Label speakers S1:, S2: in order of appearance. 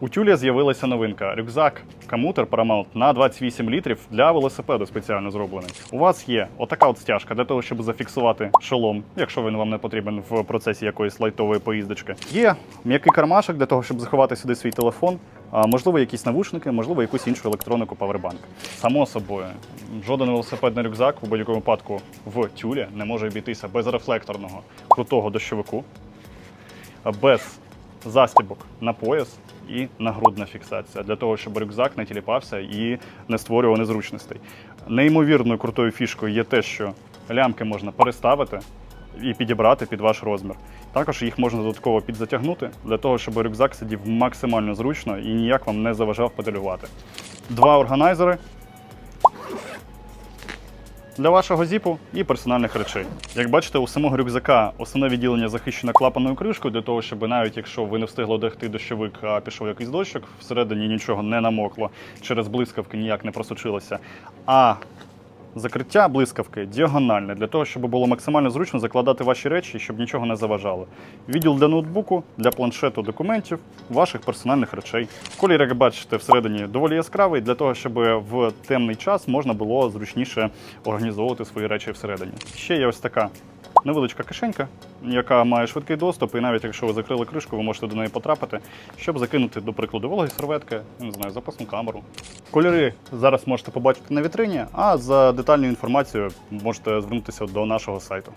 S1: У тюлі з'явилася новинка. Рюкзак комутер Paramount на 28 літрів для велосипеду спеціально зроблений. У вас є отака от стяжка для того, щоб зафіксувати шолом, якщо він вам не потрібен в процесі якоїсь лайтової поїздочки. Є м'який кармашок для того, щоб заховати сюди свій телефон. Можливо, якісь навушники, можливо, якусь іншу електронику Powerbank. Само собою, жоден велосипедний рюкзак у будь-якому випадку в тюлі не може обійтися без рефлекторного крутого дощовику, без застібок на пояс і нагрудна фіксація для того, щоб рюкзак не тіліпався і не створював незручностей. Неймовірною крутою фішкою є те, що лямки можна переставити і підібрати під ваш розмір. Також їх можна додатково підзатягнути для того, щоб рюкзак сидів максимально зручно і ніяк вам не заважав педалювати. Два органайзери для вашого зіпу і персональних речей. Як бачите, у самого рюкзака основне відділення захищено клапанною кришкою для того, щоб навіть якщо ви не встигли одягти дощовик, а пішов якийсь дощик, всередині нічого не намокло, через блискавки ніяк не просочилося. А закриття блискавки діагональне для того, щоб було максимально зручно закладати ваші речі, щоб нічого не заважало. Відділ для ноутбуку, для планшету документів, ваших персональних речей. Колір, як бачите, всередині доволі яскравий для того, щоб в темний час можна було зручніше організовувати свої речі всередині. Ще є ось така. Невеличка кишенька, яка має швидкий доступ, і навіть якщо ви закрили кришку, ви можете до неї потрапити, щоб закинути, до прикладу, вологі серветки, не знаю, запасну камеру. Кольори зараз можете побачити на вітрині, а за детальною інформацією можете звернутися до нашого сайту.